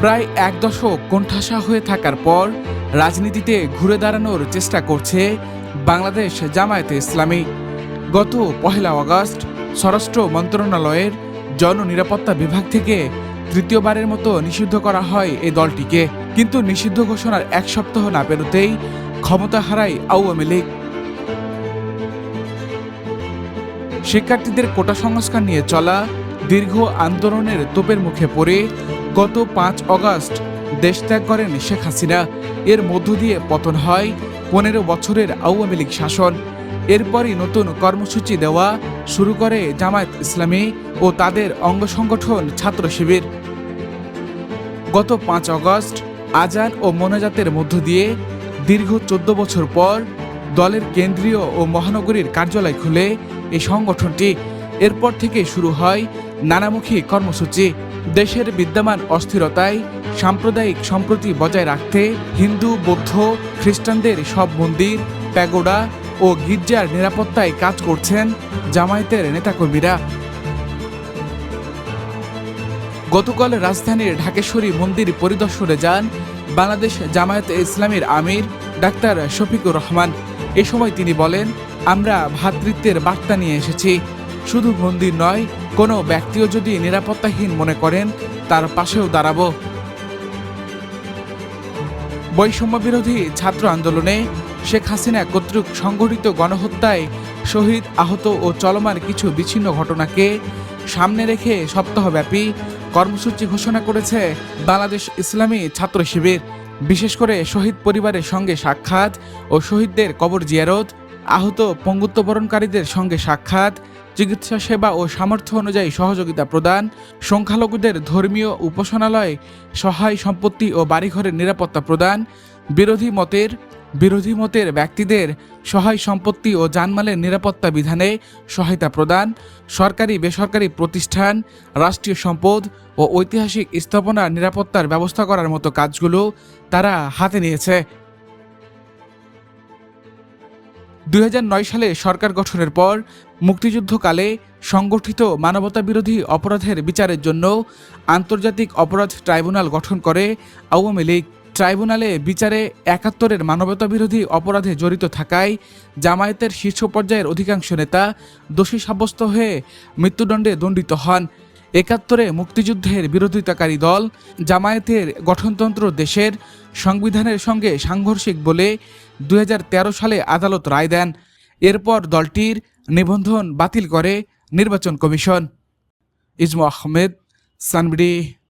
প্রায় এক দশক কোণঠাসা হয়ে থাকার পর রাজনীতিতে ঘুরে দাঁড়ানোর চেষ্টা করছে বাংলাদেশ জামায়াতে ইসলামী। গত পহেলা আগস্ট স্বরাষ্ট্র মন্ত্রণালয়ের জননিরাপত্তা বিভাগ থেকে তৃতীয়বারের মতো নিষিদ্ধ করা হয় এই দলটিকে। কিন্তু নিষিদ্ধ ঘোষণার এক সপ্তাহ না পেরোতেই ক্ষমতা হারায় আওয়ামী লীগ। শিক্ষার্থীদের কোটা সংস্কার নিয়ে চলা দীর্ঘ আন্দোলনের তোপের মুখে পড়ে গত পাঁচ অগস্ট দেশ ত্যাগ করেন শেখ হাসিনা। এর মধ্য দিয়ে পতন হয় পনেরো বছরের আওয়ামী লীগ শাসন। এরপরই নতুন কর্মসূচি দেওয়া শুরু করে জামায়াত ইসলামী ও তাদের অঙ্গ সংগঠন ছাত্র শিবির। গত পাঁচ অগস্ট আজান ও মোনাজাতের মধ্য দিয়ে দীর্ঘ চোদ্দ বছর পর দলের কেন্দ্রীয় ও মহানগরীর কার্যালয় খুলে এই সংগঠনটি। এরপর থেকে শুরু হয় নানামুখী কর্মসূচি। দেশের বিদ্যমান অস্থিরতায়, সাম্প্রদায়িক সম্প্রতি বজায় রাখতে হিন্দু, বৌদ্ধ, খ্রিস্টানদের সব মন্দির, প্যাগোডা ও গির্জার নিরাপত্তায় কাজ করছেন জামায়াতের নেতাকর্মীরা। গতকাল রাজধানীর ঢাকেশ্বরী মন্দির পরিদর্শনে যান বাংলাদেশ জামায়াতে ইসলামের আমির ডাক্তার শফিকুর রহমান। এ সময় তিনি বলেন, আমরা ভ্রাতৃত্বের বার্তা নিয়ে এসেছি। শুধু মন্দির নয় কোনো ব্যক্তিও যদি নিরাপত্তাহীন মনে করেন, তার পাশেও দাঁড়াবো। বৈষম্য বিরোধী ছাত্র আন্দোলনে শেখ হাসিনা কর্তৃক সংঘটিত গণহত্যায় শহীদ আহত ও চলমান কিছু বিচ্ছিন্ন ঘটনাকে সামনে রেখে সপ্তাহব্যাপী কর্মসূচি ঘোষণা করেছে বাংলাদেশ ইসলামী ছাত্র শিবির। বিশেষ করে শহীদ পরিবারের সঙ্গে সাক্ষাৎ ও শহীদদের কবর জিয়ারত, আহত পঙ্গুত্ববরণকারীদের সঙ্গে সাক্ষাৎ চিকিৎসা সেবা ও সামর্থ্য অনুযায়ী সহযোগিতা প্রদান, সংখ্যালঘুদের ধর্মীয় উপাসনালয়, সহায় সম্পত্তি ও বাড়িঘরের নিরাপত্তা প্রদান, বিরোধী মতের বিরোধী মতের ব্যক্তিদের সহায় সম্পত্তি ও জানমালের নিরাপত্তা বিধানে সহায়তা প্রদান, সরকারি বেসরকারি প্রতিষ্ঠান, রাষ্ট্রীয় সম্পদ ও ঐতিহাসিক স্থাপনার নিরাপত্তার ব্যবস্থা করার মতো কাজগুলো তারা হাতে নিয়েছে। দুই হাজার নয় সালে সরকার গঠনের পর মুক্তিযুদ্ধকালে সংগঠিত মানবতা বিরোধী অপরাধের বিচারের জন্য আন্তর্জাতিক অপরাধ ট্রাইব্যুনাল গঠন করে আওয়ামী লীগ। ট্রাইব্যুনালে বিচারে একাত্তরের মানবতা বিরোধী অপরাধে জড়িত থাকায় জামায়াতের শীর্ষ পর্যায়ের অধিকাংশ নেতা দোষী সাব্যস্ত হয়ে মৃত্যুদণ্ডে দণ্ডিত হন। একাত্তরে মুক্তিযুদ্ধের বিরোধিতাকারী দল জামায়াতের গঠনতন্ত্র দেশের সংবিধানের সঙ্গে সাংঘর্ষিক বলে দু হাজার তেরো সালে আদালত রায় দেন। এরপর দলটির নিবন্ধন বাতিল করে নির্বাচন কমিশন। ইজমু আহমেদ, সানবিডি